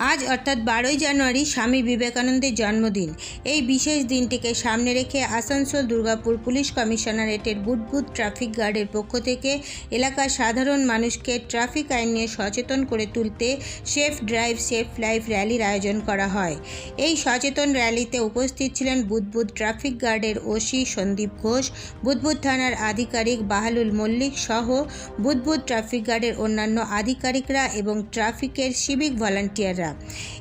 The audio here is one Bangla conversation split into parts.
আজ অর্থাৎ বারোই জানুয়ারি স্বামী বিবেকানন্দের জন্মদিন। এই বিশেষ দিনটিকে সামনে রেখে আসানসোল দুর্গাপুর পুলিশ কমিশনারেটের বুদবুদ ট্রাফিক গার্ডের পক্ষ থেকে এলাকার সাধারণ মানুষকে ট্রাফিক আইন নিয়ে সচেতন করে তুলতে সেফ ড্রাইভ, সেফ লাইফ র্যালির আয়োজন করা হয়। এই সচেতন র্যালিতে উপস্থিত ছিলেন বুদবুদ ট্রাফিক গার্ডের ওসি সন্দীপ ঘোষ বুদবুদ থানার আধিকারিক বাহালুল মল্লিক সহ বুদবুদ ট্রাফিক গার্ডের অন্যান্য আধিকারিকরা এবং ট্রাফিকের সিভিক ভলান্টিয়াররা।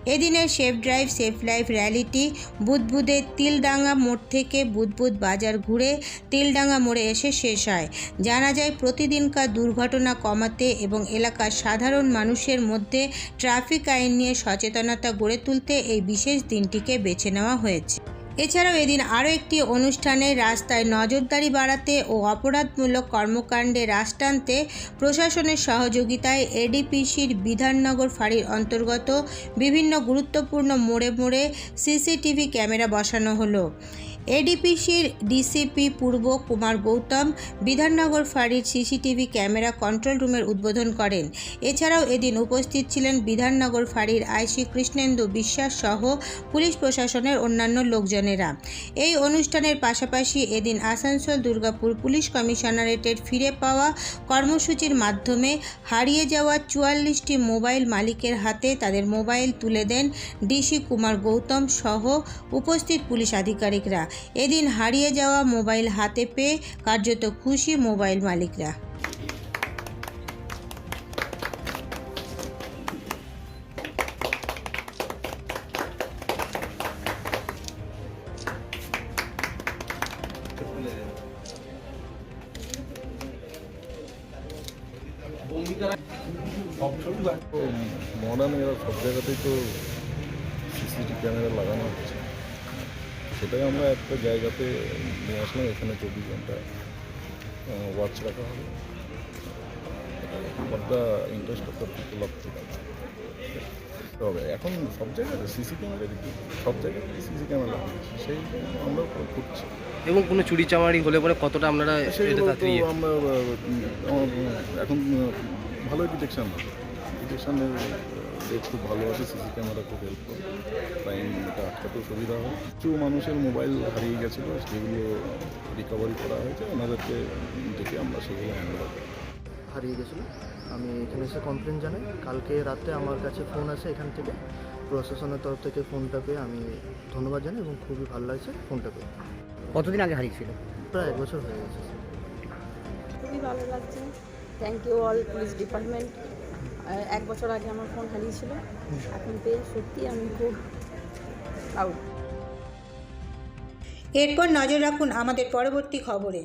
এদিনের সেফ ড্রাইভ, সেফ লাইফ র্যালিটি বুদবুদের তিলডাঙ্গা মোড় থেকে বুদবুদ বাজার ঘুরে তিলডাঙ্গা মোড়ে এসে শেষ হয়। জানা যায়, প্রতিদিনকার দুর্ঘটনা কমাতে এবং এলাকার সাধারণ মানুষের মধ্যে ট্রাফিক আইন নিয়ে সচেতনতা গড়ে তুলতে এই বিশেষ দিনটিকে বেছে নেওয়া হয়েছে। এছাড়াও এদিন আরও একটি অনুষ্ঠানে রাস্তায় নজরদারি বাড়াতে ও অপরাধমূলক কর্মকাণ্ডে রাশ টানতে প্রশাসনের সহযোগিতায় এডিপিসির বিধাননগর ফাঁড়ির অন্তর্গত বিভিন্ন গুরুত্বপূর্ণ মোড়ে মোড়ে সিসিটিভি ক্যামেরা বসানো হলো। এডিপিসির ডিসিপি পূর্ব কুমার গৌতম বিধাননগর ফাঁড়ির সিসিটিভি ক্যামেরা কন্ট্রোল রুমের উদ্বোধন করেন। এছাড়াও এদিন উপস্থিত ছিলেন বিধাননগর ফাঁড়ির আইসি কৃষ্ণেন্দু বিশ্বাস সহ পুলিশ প্রশাসনের অন্যান্য লোকজনেরা। এই অনুষ্ঠানের পাশাপাশি এদিন আসানসোল দুর্গাপুর পুলিশ কমিশনারেটের ফিরে পাওয়া কর্মসূচির মাধ্যমে হারিয়ে যাওয়া চুয়াল্লিশটি মোবাইল মালিকের হাতে তাদের মোবাইল তুলে দেন ডিসি কুমার গৌতম সহ উপস্থিত পুলিশ আধিকারিকরা। এদিন হারিয়ে যাওয়া মোবাইল হাতে পেয়ে কার্যত খুশি মোবাইল মালিকরা। সব ছবি মডার্ন এরা সব জায়গাতেই তো সিসিটিভি ক্যামেরা লাগানো হচ্ছে। সেটাই আমরা একটা জায়গাতে নিয়ে আসলাম এখানে চব্বিশ ঘণ্টা ওয়াচ রাখা হবে। The interest of the people of তবে এখন সব জায়গাতে সিসি ক্যামেরা সব জায়গাতে সিসি ক্যামেরা সেই আমরা করছি। এবং কোনো চুরি চামারি হলে পরে কতটা আপনারা আমরা এখন ভালোই ডিটেকশন ডিটেকশনের খুব ভালো আছে সিসি ক্যামেরা খুব হেল্প করে। ক্রাইম এটা আটকাতেও সুবিধা হয়। কিছু মানুষের মোবাইল হারিয়ে গেছিল সেগুলো রিকভারি করা হয়েছে। ওনাদেরকে ডেকে আমরা সেগুলো হারিয়ে গেছিল। আমি এখানে এসে কমপ্লেন জানাই। কালকে রাতে আমার কাছে ফোন আসে এখান থেকে। প্রশাসনের তরফ থেকে ফোনটা পেয়ে আমি ধন্যবাদ জানাই এবং খুবই ভালো লাগছে ফোনটা পেয়ে। কতদিন আগে হারিয়েছিল? প্রায় এক বছর হয়ে গেছে। খুবই ভালো লাগছে। Thank you all police department এক বছর আগে আমার ফোন হারিয়েছিল। এখন পেয়ে সত্যি আমি খুব প্রাউড এরপর নজর রাখুন আমাদের পরবর্তী খবরে।